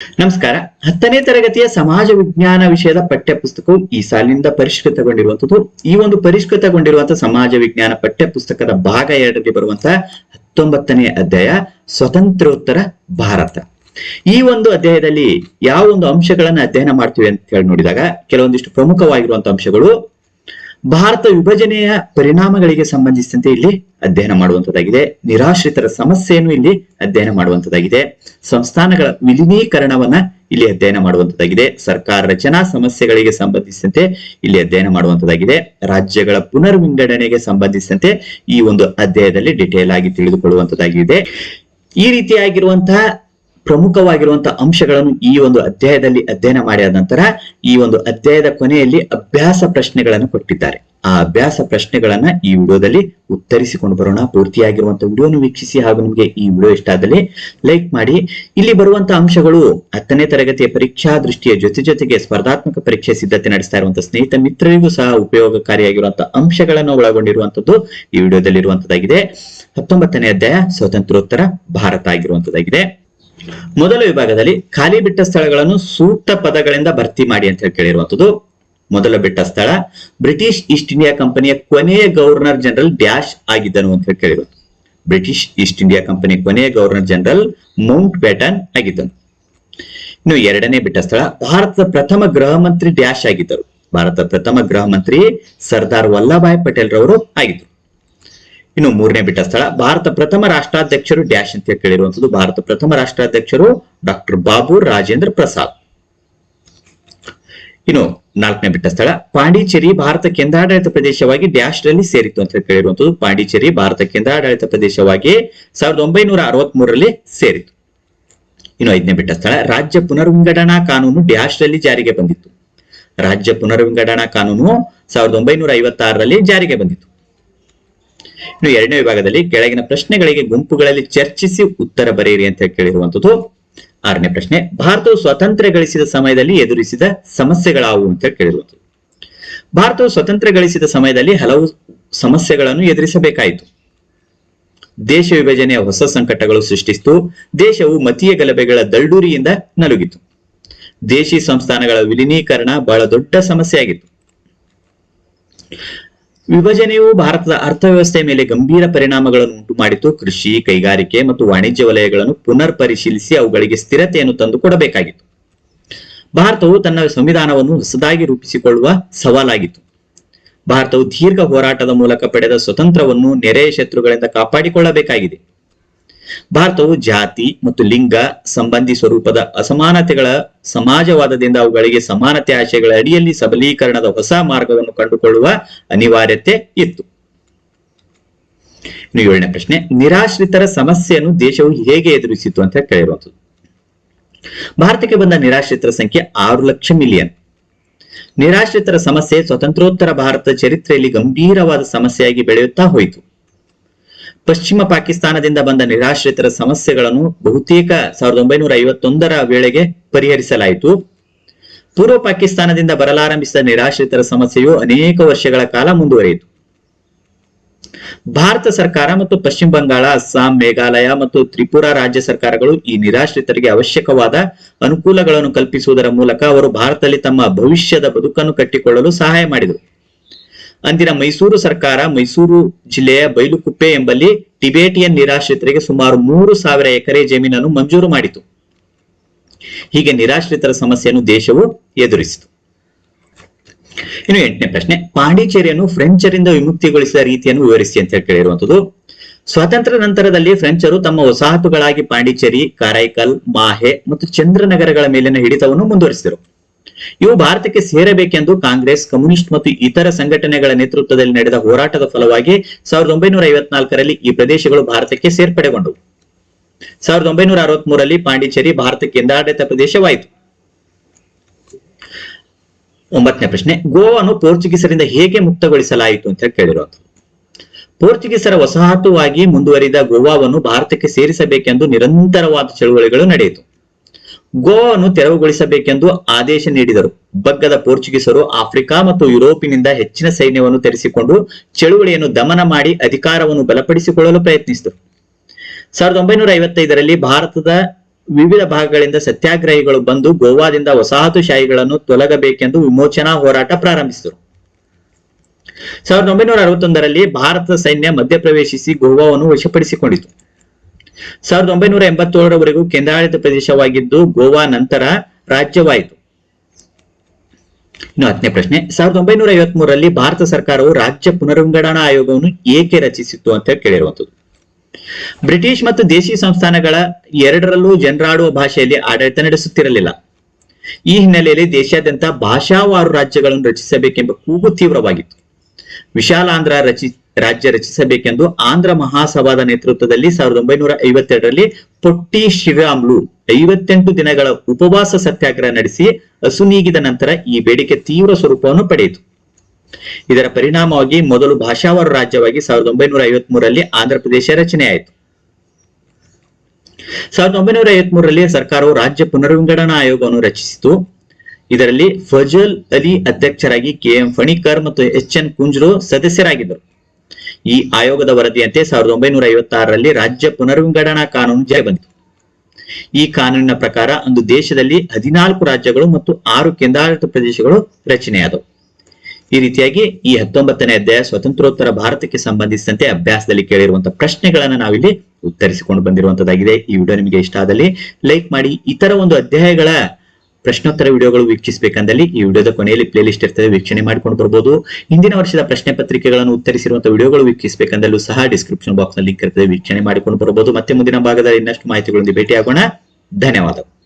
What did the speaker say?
ನಮಸ್ಕಾರ. ಹತ್ತನೇ ತರಗತಿಯ ಸಮಾಜ ವಿಜ್ಞಾನ ವಿಷಯದ ಪಠ್ಯ ಪುಸ್ತಕವು ಈ ಸಾಲಿನಿಂದ ಪರಿಷ್ಕೃತಗೊಂಡಿರುವಂತದ್ದು. ಈ ಒಂದು ಪರಿಷ್ಕೃತಗೊಂಡಿರುವಂತಹ ಸಮಾಜ ವಿಜ್ಞಾನ ಪಠ್ಯ ಪುಸ್ತಕದ ಭಾಗ ಎರಡರಲ್ಲಿ ಬರುವಂತಹ ಹತ್ತೊಂಬತ್ತನೇ ಅಧ್ಯಾಯ, ಸ್ವತಂತ್ರೋತ್ತರ ಭಾರತ. ಈ ಒಂದು ಅಧ್ಯಾಯದಲ್ಲಿ ಯಾವ ಒಂದು ಅಂಶಗಳನ್ನ ಅಧ್ಯಯನ ಮಾಡ್ತೀವಿ ಅಂತ ಹೇಳಿ ನೋಡಿದಾಗ, ಕೆಲವೊಂದಿಷ್ಟು ಪ್ರಮುಖವಾಗಿರುವಂತಹ ಅಂಶಗಳು ಭಾರತ ವಿಭಜನೆಯ ಪರಿಣಾಮಗಳಿಗೆ ಸಂಬಂಧಿಸಿದಂತೆ ಇಲ್ಲಿ ಅಧ್ಯಯನ ಮಾಡುವಂತದ್ದಾಗಿದೆ. ನಿರಾಶ್ರಿತರ ಸಮಸ್ಯೆಯನ್ನು ಇಲ್ಲಿ ಅಧ್ಯಯನ ಮಾಡುವಂತದ್ದಾಗಿದೆ. ಸಂಸ್ಥಾನಗಳ ವಿಲೀನೀಕರಣವನ್ನ ಇಲ್ಲಿ ಅಧ್ಯಯನ ಮಾಡುವಂತದ್ದಾಗಿದೆ. ಸರ್ಕಾರ ರಚನಾ ಸಮಸ್ಯೆಗಳಿಗೆ ಸಂಬಂಧಿಸಿದಂತೆ ಇಲ್ಲಿ ಅಧ್ಯಯನ ಮಾಡುವಂತದ್ದಾಗಿದೆ. ರಾಜ್ಯಗಳ ಪುನರ್ ವಿಂಗಡಣೆಗೆ ಸಂಬಂಧಿಸಿದಂತೆ ಈ ಒಂದು ಅಧ್ಯಾಯದಲ್ಲಿ ಡಿಟೇಲ್ ಆಗಿ ತಿಳಿದುಕೊಳ್ಳುವಂತದ್ದಾಗಿದೆ. ಈ ರೀತಿಯಾಗಿರುವಂತಹ ಪ್ರಮುಖವಾಗಿರುವಂತಹ ಅಂಶಗಳನ್ನು ಈ ಒಂದು ಅಧ್ಯಾಯದಲ್ಲಿ ಅಧ್ಯಯನ ಮಾಡಿದ ನಂತರ ಈ ಒಂದು ಅಧ್ಯಾಯದ ಕೊನೆಯಲ್ಲಿ ಅಭ್ಯಾಸ ಪ್ರಶ್ನೆಗಳನ್ನು ಕೊಟ್ಟಿದ್ದಾರೆ. ಆ ಅಭ್ಯಾಸ ಪ್ರಶ್ನೆಗಳನ್ನ ಈ ವಿಡಿಯೋದಲ್ಲಿ ಉತ್ತರಿಸಿಕೊಂಡು ಬರೋಣ. ಪೂರ್ತಿಯಾಗಿರುವಂತಹ ವಿಡಿಯೋನು ವೀಕ್ಷಿಸಿ ಹಾಗೂ ನಿಮಗೆ ಈ ವಿಡಿಯೋ ಇಷ್ಟ ಆದಲ್ಲಿ ಲೈಕ್ ಮಾಡಿ. ಇಲ್ಲಿ ಬರುವಂತಹ ಅಂಶಗಳು ಹತ್ತನೇ ತರಗತಿಯ ಪರೀಕ್ಷಾ ದೃಷ್ಟಿಯ ಜೊತೆ ಜೊತೆಗೆ ಸ್ಪರ್ಧಾತ್ಮಕ ಪರೀಕ್ಷೆ ಸಿದ್ಧತೆ ನಡೆಸ್ತಾ ಇರುವಂತಹ ಸ್ನೇಹಿತ ಮಿತ್ರರಿಗೂ ಸಹ ಉಪಯೋಗಕಾರಿಯಾಗಿರುವಂತಹ ಅಂಶಗಳನ್ನು ಒಳಗೊಂಡಿರುವಂತದ್ದು ಈ ವಿಡಿಯೋದಲ್ಲಿ ಇರುವಂತದ್ದಾಗಿದೆ ಹತ್ತೊಂಬತ್ತನೇ ಅಧ್ಯಾಯ ಸ್ವತಂತ್ರೋತ್ತರ ಭಾರತ ಆಗಿರುವಂತದ್ದಾಗಿದೆ. ಮೊದಲ ವಿಭಾಗದಲ್ಲಿ ಖಾಲಿ ಬಿಟ್ಟ ಸ್ಥಳಗಳನ್ನು ಸೂಕ್ತ ಪದಗಳಿಂದ ಭರ್ತಿ ಮಾಡಿ ಅಂತ ಹೇಳಿ ಕೇಳಿರುವಂತದ್ದು ಮೊದಲ ಬಿಟ್ಟ ಸ್ಥಳ ಬ್ರಿಟಿಷ್ ಈಸ್ಟ್ ಇಂಡಿಯಾ ಕಂಪನಿಯ ಕೊನೆಯ ಗವರ್ನರ್ ಜನರಲ್ ಡ್ಯಾಶ್ ಆಗಿದ್ದನು ಅಂತ ಹೇಳಿ ಕೇಳಿರುವಂತ ಬ್ರಿಟಿಷ್ ಈಸ್ಟ್ ಇಂಡಿಯಾ ಕಂಪನಿ ಕೊನೆಯ ಗವರ್ನರ್ ಜನರಲ್ ಮೌಂಟ್ ಬ್ಯಾಟನ್ ಆಗಿದ್ದನು. ಇನ್ನು ಎರಡನೇ ಬಿಟ್ಟ ಸ್ಥಳ ಭಾರತದ ಪ್ರಥಮ ಗೃಹ ಮಂತ್ರಿ ಡ್ಯಾಶ್ ಆಗಿದ್ದರು. ಭಾರತದ ಪ್ರಥಮ ಗೃಹ ಮಂತ್ರಿ ಸರ್ದಾರ್ ವಲ್ಲಭಾಯ್ ಪಟೇಲ್ ರವರು ಆಗಿದ್ರು ಇನ್ನು ಮೂರನೇ ಬಿಟ್ಟ ಸ್ಥಳ, ಭಾರತ ಪ್ರಥಮ ರಾಷ್ಟ್ರಾಧ್ಯಕ್ಷರು ಡ್ಯಾಶ್ ಅಂತ ಕೇಳಿರುವಂತದ್ದು ಭಾರತ ಪ್ರಥಮ ರಾಷ್ಟ್ರಾಧ್ಯಕ್ಷರು ಡಾಕ್ಟರ್ ಬಾಬು ರಾಜೇಂದ್ರ ಪ್ರಸಾದ್. ಇನ್ನು ನಾಲ್ಕನೇ ಬಿಟ್ಟ ಸ್ಥಳ, ಪಾಂಡಿಚೇರಿ ಭಾರತ ಕೇಂದ್ರಾಡಳಿತ ಪ್ರದೇಶವಾಗಿ ಡ್ಯಾಶ್ ರಲ್ಲಿ ಸೇರಿತ್ತು ಅಂತ ಕೇಳಿರುವಂತದ್ದು ಪಾಂಡಿಚೇರಿ ಭಾರತ ಕೇಂದ್ರಾಡಳಿತ ಪ್ರದೇಶವಾಗಿ ಸಾವಿರದ ಒಂಬೈನೂರ ಅರವತ್ತ್ ಮೂರರಲ್ಲಿ ಸೇರಿತು ಇನ್ನು ಐದನೇ ಬಿಟ್ಟ ಸ್ಥಳ, ರಾಜ್ಯ ಪುನರ್ವಿಂಗಡಣಾ ಕಾನೂನು ಡ್ಯಾಶ್ ರಲ್ಲಿ ಜಾರಿಗೆ ಬಂದಿತ್ತು. ರಾಜ್ಯ ಪುನರ್ವಿಂಗಡಣಾ ಕಾನೂನು ಸಾವಿರದ ಒಂಬೈನೂರ ಐವತ್ತಾರರಲ್ಲಿ ಜಾರಿಗೆ ಬಂದಿತ್ತು. ಇನ್ನು ಎರಡನೇ ವಿಭಾಗದಲ್ಲಿ ಕೆಳಗಿನ ಪ್ರಶ್ನೆಗಳಿಗೆ ಗುಂಪುಗಳಲ್ಲಿ ಚರ್ಚಿಸಿ ಉತ್ತರ ಬರೆಯಿರಿ ಅಂತ ಕೇಳಿರುವಂತದ್ದು ಆರನೇ ಪ್ರಶ್ನೆ, ಭಾರತವು ಸ್ವಾತಂತ್ರ್ಯ ಗಳಿಸಿದ ಸಮಯದಲ್ಲಿ ಎದುರಿಸಿದ ಸಮಸ್ಯೆಗಳಾವು ಅಂತ ಕೇಳಿರುವಂತದ್ದು ಭಾರತವು ಸ್ವತಂತ್ರ ಗಳಿಸಿದ ಸಮಯದಲ್ಲಿ ಹಲವು ಸಮಸ್ಯೆಗಳನ್ನು ಎದುರಿಸಬೇಕಾಯಿತು. ದೇಶ ವಿಭಜನೆಯ ಹೊಸ ಸಂಕಟಗಳು ಸೃಷ್ಟಿಸಿತು. ದೇಶವು ಮತೀಯ ಗಲಭೆಗಳ ದಳ್ಳೂರಿಯಿಂದ ನಲುಗಿತು. ದೇಶಿ ಸಂಸ್ಥಾನಗಳ ವಿಲೀನೀಕರಣ ಬಹಳ ದೊಡ್ಡ ಸಮಸ್ಯೆಯಾಗಿತ್ತು. ವಿಭಜನೆಯು ಭಾರತದ ಅರ್ಥವ್ಯವಸ್ಥೆಯ ಮೇಲೆ ಗಂಭೀರ ಪರಿಣಾಮಗಳನ್ನು ಉಂಟು ಮಾಡಿತು ಕೃಷಿ, ಕೈಗಾರಿಕೆ ಮತ್ತು ವಾಣಿಜ್ಯ ವಲಯಗಳನ್ನು ಪುನರ್ ಪರಿಶೀಲಿಸಿ ಅವುಗಳಿಗೆ ಸ್ಥಿರತೆಯನ್ನು ತಂದು ಕೊಡಬೇಕಾಗಿತ್ತು. ಭಾರತವು ತನ್ನ ಸಂವಿಧಾನವನ್ನು ಹೊಸದಾಗಿ ರೂಪಿಸಿಕೊಳ್ಳುವ ಸವಾಲಾಗಿತ್ತು. ಭಾರತವು ದೀರ್ಘ ಹೋರಾಟದ ಮೂಲಕ ಪಡೆದ ಸ್ವತಂತ್ರವನ್ನು ನೆರೆಯ ಶತ್ರುಗಳಿಂದ ಕಾಪಾಡಿಕೊಳ್ಳಬೇಕಾಗಿದೆ. ಭಾರತವು ಜಾತಿ ಮತ್ತು ಲಿಂಗ ಸಂಬಂಧಿ ಸ್ವರೂಪದ ಅಸಮಾನತೆಗಳ ಸಮಾಜವಾದದಿಂದ ಅವುಗಳಿಗೆ ಸಮಾನತೆ ಆಶಯಗಳ ಅಡಿಯಲ್ಲಿ ಸಬಲೀಕರಣದ ಹೊಸ ಮಾರ್ಗವನ್ನು ಕಂಡುಕೊಳ್ಳುವ ಅನಿವಾರ್ಯತೆ ಇತ್ತು. ಏಳನೇ ಪ್ರಶ್ನೆ, ನಿರಾಶ್ರಿತರ ಸಮಸ್ಯೆಯನ್ನು ದೇಶವು ಹೇಗೆ ಎದುರಿಸಿತು ಅಂತ ಕೇಳಿರುವಂಥದ್ದು. ಭಾರತಕ್ಕೆ ಬಂದ ನಿರಾಶ್ರಿತರ ಸಂಖ್ಯೆ ಆರು ಲಕ್ಷ ಮಿಲಿಯನ್. ನಿರಾಶ್ರಿತರ ಸಮಸ್ಯೆ ಸ್ವತಂತ್ರೋತ್ತರ ಭಾರತ ಚರಿತ್ರೆಯಲ್ಲಿ ಗಂಭೀರವಾದ ಸಮಸ್ಯೆಯಾಗಿ ಬೆಳೆಯುತ್ತಾ ಹೋಯಿತು. ಪಶ್ಚಿಮ ಪಾಕಿಸ್ತಾನದಿಂದ ಬಂದ ನಿರಾಶ್ರಿತರ ಸಮಸ್ಯೆಗಳನ್ನು ಬಹುತೇಕ ಸಾವಿರದ ಒಂಬೈನೂರ ಐವತ್ತೊಂದರ ವೇಳೆಗೆ ಪರಿಹರಿಸಲಾಯಿತು. ಪೂರ್ವ ಪಾಕಿಸ್ತಾನದಿಂದ ಬರಲಾರಂಭಿಸಿದ ನಿರಾಶ್ರಿತರ ಸಮಸ್ಯೆಯು ಅನೇಕ ವರ್ಷಗಳ ಕಾಲ ಮುಂದುವರಿಯಿತು. ಭಾರತ ಸರ್ಕಾರ ಮತ್ತು ಪಶ್ಚಿಮ ಬಂಗಾಳ, ಅಸ್ಸಾಂ, ಮೇಘಾಲಯ ಮತ್ತು ತ್ರಿಪುರಾ ರಾಜ್ಯ ಸರ್ಕಾರಗಳು ಈ ನಿರಾಶ್ರಿತರಿಗೆ ಅವಶ್ಯಕವಾದ ಅನುಕೂಲಗಳನ್ನು ಕಲ್ಪಿಸುವುದರ ಮೂಲಕ ಅವರು ಭಾರತದಲ್ಲಿ ತಮ್ಮ ಭವಿಷ್ಯದ ಬದುಕನ್ನು ಕಟ್ಟಿಕೊಳ್ಳಲು ಸಹಾಯ ಮಾಡಿದರು. ಅಂದಿನ ಮೈಸೂರು ಸರ್ಕಾರ, ಮೈಸೂರು ಜಿಲ್ಲೆಯ ಬೈಲುಕುಪ್ಪೆ ಎಂಬಲ್ಲಿ ಟಿಬೇಟಿಯನ್ ನಿರಾಶ್ರಿತರಿಗೆ ಸುಮಾರು ಮೂರು ಸಾವಿರ ಎಕರೆ ಜಮೀನನ್ನು ಮಂಜೂರು ಮಾಡಿತು. ಹೀಗೆ ನಿರಾಶ್ರಿತರ ಸಮಸ್ಯೆಯನ್ನು ದೇಶವು ಎದುರಿಸಿತು. ಇನ್ನು ಎಂಟನೇ ಪ್ರಶ್ನೆ, ಪಾಂಡಿಚೇರಿಯನ್ನು ಫ್ರೆಂಚರಿಂದ ವಿಮುಕ್ತಿಗೊಳಿಸಿದ ರೀತಿಯನ್ನು ವಿವರಿಸಿ ಅಂತ ಹೇಳಿ ಕೇಳಿರುವಂತದ್ದು ಸ್ವಾತಂತ್ರ್ಯ ನಂತರದಲ್ಲಿ ಫ್ರೆಂಚರು ತಮ್ಮ ವಸಾಹತುಗಳಾಗಿ ಪಾಂಡಿಚೇರಿ, ಕಾರೈಕಲ್, ಮಾಹೆ ಮತ್ತು ಚಂದ್ರನಗರಗಳ ಮೇಲಿನ ಹಿಡಿತವನ್ನು ಮುಂದುವರಿಸಿದರು. ಇವು ಭಾರತಕ್ಕೆ ಸೇರಬೇಕೆಂದು ಕಾಂಗ್ರೆಸ್, ಕಮ್ಯುನಿಸ್ಟ್ ಮತ್ತು ಇತರ ಸಂಘಟನೆಗಳ ನೇತೃತ್ವದಲ್ಲಿ ನಡೆದ ಹೋರಾಟದ ಫಲವಾಗಿ ಸಾವಿರದ ಒಂಬೈನೂರ ಈ ಪ್ರದೇಶಗಳು ಭಾರತಕ್ಕೆ ಸೇರ್ಪಡೆಗೊಂಡವು. ಸಾವಿರದ ಒಂಬೈನೂರ ಅರವತ್ಮೂರಲ್ಲಿ ಪಾಂಡಿಚೇರಿ ಭಾರತ ಕೇಂದ್ರಾಡಳಿತ ಪ್ರದೇಶವಾಯಿತು. ಒಂಬತ್ತನೇ ಪ್ರಶ್ನೆ ಗೋವಾನು ಪೋರ್ಚುಗೀಸರಿಂದ ಹೇಗೆ ಮುಕ್ತಗೊಳಿಸಲಾಯಿತು ಅಂತ ಕೇಳಿರೋದು ಪೋರ್ಚುಗೀಸರ ವಸಾಹತುವಾಗಿ ಮುಂದುವರಿದ ಗೋವಾವನ್ನು ಭಾರತಕ್ಕೆ ಸೇರಿಸಬೇಕೆಂದು ನಿರಂತರವಾದ ಚಳುವಳಿಗಳು ನಡೆಯಿತು. ಗೋವಾವನ್ನು ತೆರವುಗೊಳಿಸಬೇಕೆಂದು ಆದೇಶ ನೀಡಿದರು. ಬಗ್ಗದ ಪೋರ್ಚುಗೀಸರು ಆಫ್ರಿಕಾ ಮತ್ತು ಯುರೋಪಿನಿಂದ ಹೆಚ್ಚಿನ ಸೈನ್ಯವನ್ನು ತೆರೆಸಿಕೊಂಡು ಚಳುವಳಿಯನ್ನು ದಮನ ಮಾಡಿ ಅಧಿಕಾರವನ್ನು ಬಲಪಡಿಸಿಕೊಳ್ಳಲು ಪ್ರಯತ್ನಿಸಿದರು. ಸಾವಿರದ ಒಂಬೈನೂರ ಐವತ್ತೈದರಲ್ಲಿ ಭಾರತದ ವಿವಿಧ ಭಾಗಗಳಿಂದ ಸತ್ಯಾಗ್ರಹಿಗಳು ಬಂದು ಗೋವಾದಿಂದ ವಸಾಹತುಶಾಹಿಗಳನ್ನು ತೊಲಗಬೇಕೆಂದು ವಿಮೋಚನಾ ಹೋರಾಟ ಪ್ರಾರಂಭಿಸಿದರು. ಸಾವಿರದ ಒಂಬೈನೂರ ಅರವತ್ತೊಂದರಲ್ಲಿ ಭಾರತದ ಸೈನ್ಯ ಮಧ್ಯಪ್ರವೇಶಿಸಿ ಗೋವಾವನ್ನು ವಶಪಡಿಸಿಕೊಂಡಿತು. ಸಾವಿರದ ಒಂಬೈನೂರ ಎಂಬತ್ತೇಳರವರೆಗೂ ಕೇಂದ್ರಾಡಳಿತ ಪ್ರದೇಶವಾಗಿದ್ದು ಗೋವಾ ನಂತರ ರಾಜ್ಯವಾಯಿತು. ಇನ್ನು ಹತ್ತನೇ ಪ್ರಶ್ನೆ, ಸಾವಿರದ ಒಂಬೈನೂರ ಐವತ್ ಮೂರರಲ್ಲಿ ಭಾರತ ಸರ್ಕಾರವು ರಾಜ್ಯ ಪುನರ್ವಿಂಗಡಣಾ ಆಯೋಗವನ್ನು ಏಕೆ ರಚಿಸಿತ್ತು ಅಂತ ಕೇಳಿರುವಂತದ್ದು ಬ್ರಿಟಿಷ್ ಮತ್ತು ದೇಶಿ ಸಂಸ್ಥಾನಗಳ ಎರಡರಲ್ಲೂ ಜನರಾಡುವ ಭಾಷೆಯಲ್ಲಿ ಆಡಳಿತ ನಡೆಸುತ್ತಿರಲಿಲ್ಲ. ಈ ಹಿನ್ನೆಲೆಯಲ್ಲಿ ದೇಶಾದ್ಯಂತ ಭಾಷಾವಾರು ರಾಜ್ಯಗಳನ್ನು ರಚಿಸಬೇಕೆಂಬ ಕೂಗು ತೀವ್ರವಾಗಿತ್ತು. ವಿಶಾಲಾಂಧ್ರ ರಚಿ ರಾಜ್ಯ ರಚಿಸಬೇಕೆಂದು ಆಂಧ್ರ ಮಹಾಸಭಾದ ನೇತೃತ್ವದಲ್ಲಿ ಸಾವಿರದ ಒಂಬೈನೂರ ಐವತ್ತೆರಡರಲ್ಲಿ ಪೊಟ್ಟಿ ಶ್ರೀರಾಮ್ಲು ಐವತ್ತೆಂಟು ದಿನಗಳ ಉಪವಾಸ ಸತ್ಯಾಗ್ರಹ ನಡೆಸಿ ಅಸುನೀಗಿದ ನಂತರ ಈ ಬೇಡಿಕೆ ತೀವ್ರ ಸ್ವರೂಪವನ್ನು ಪಡೆಯಿತು. ಇದರ ಪರಿಣಾಮವಾಗಿ ಮೊದಲು ಭಾಷಾವಾರು ರಾಜ್ಯವಾಗಿ ಸಾವಿರದ ಒಂಬೈನೂರ ಐವತ್ ಮೂರರಲ್ಲಿ ಆಂಧ್ರ ಪ್ರದೇಶ ರಚನೆಯಾಯಿತು. ಸಾವಿರದ ಒಂಬೈನೂರ ಐವತ್ ಮೂರರಲ್ಲಿ ಸರ್ಕಾರವು ರಾಜ್ಯ ಪುನರ್ವಿಂಗಡಣಾ ಆಯೋಗವನ್ನು ರಚಿಸಿತು. ಇದರಲ್ಲಿ ಫಜಲ್ ಅಲಿ ಅಧ್ಯಕ್ಷರಾಗಿ ಕೆ ಎಂ ಫಣಿಕರ್ ಮತ್ತು ಎಚ್ ಎನ್ ಕುಂಜ್ರು ಸದಸ್ಯರಾಗಿದ್ದರು. ಈ ಆಯೋಗದ ವರದಿಯಂತೆ ಸಾವಿರದ ಒಂಬೈನೂರ ಐವತ್ತಾರರಲ್ಲಿ ರಾಜ್ಯ ಪುನರ್ವಿಂಗಡಣಾ ಕಾನೂನು ಜಾರಿ ಬಂತು ಈ ಕಾನೂನಿನ ಪ್ರಕಾರ ಅಂದು ದೇಶದಲ್ಲಿ ಹದಿನಾಲ್ಕು ರಾಜ್ಯಗಳು ಮತ್ತು ಆರು ಕೇಂದ್ರಾಡಳಿತ ಪ್ರದೇಶಗಳು ರಚನೆಯಾದವು. ಈ ರೀತಿಯಾಗಿ ಈ ಹತ್ತೊಂಬತ್ತನೇ ಅಧ್ಯಾಯ ಸ್ವತಂತ್ರೋತ್ತರ ಭಾರತಕ್ಕೆ ಸಂಬಂಧಿಸಿದಂತೆ ಅಭ್ಯಾಸದಲ್ಲಿ ಕೇಳಿರುವಂತಹ ಪ್ರಶ್ನೆಗಳನ್ನು ನಾವಿಲ್ಲಿ ಉತ್ತರಿಸಿಕೊಂಡು ಬಂದಿರುವಂತದ್ದಾಗಿದೆ. ಈ ವಿಡಿಯೋ ನಿಮಗೆ ಇಷ್ಟ ಆದಲ್ಲಿ ಲೈಕ್ ಮಾಡಿ, ಇತರ ಒಂದು ಅಧ್ಯಾಯಗಳ ಪ್ರಶ್ನೋತ್ತರ ವಿಡಿಯೋಗಳು ವೀಕ್ಷಿಸಬೇಕಂದಲ್ಲಿ ಈ ವಿಡಿಯೋದ ಕೊನೆಯಲ್ಲಿ ಪ್ಲೇ ಲಿಸ್ಟ್ ಇರ್ತದೆ, ವೀಕ್ಷಣೆ ಮಾಡಿಕೊಂಡು ಬರಬಹುದು ಹಿಂದಿನ ವರ್ಷದ ಪ್ರಶ್ನೆ ಪತ್ರಿಕೆಗಳನ್ನು ಉತ್ತರಿಸಿರುವಂತಹ ವಿಡಿಯೋಗಳು ವೀಕ್ಷಿಸಬೇಕಂದಲ್ಲೂ ಸಹ ಡಿಸ್ಕ್ರಿಪ್ಷನ್ ಬಾಕ್ಸ್ನಲ್ಲಿ ಲಿಂಕ್ ಇರ್ತದೆ, ವೀಕ್ಷಣೆ ಮಾಡಿಕೊಂಡು ಬರಬಹುದು ಮತ್ತೆ ಮುಂದಿನ ಭಾಗದಲ್ಲಿ ಇನ್ನಷ್ಟು ಮಾಹಿತಿಗಳೊಂದಿಗೆ ಭೇಟಿಯಾಗೋಣ. ಧನ್ಯವಾದಗಳು.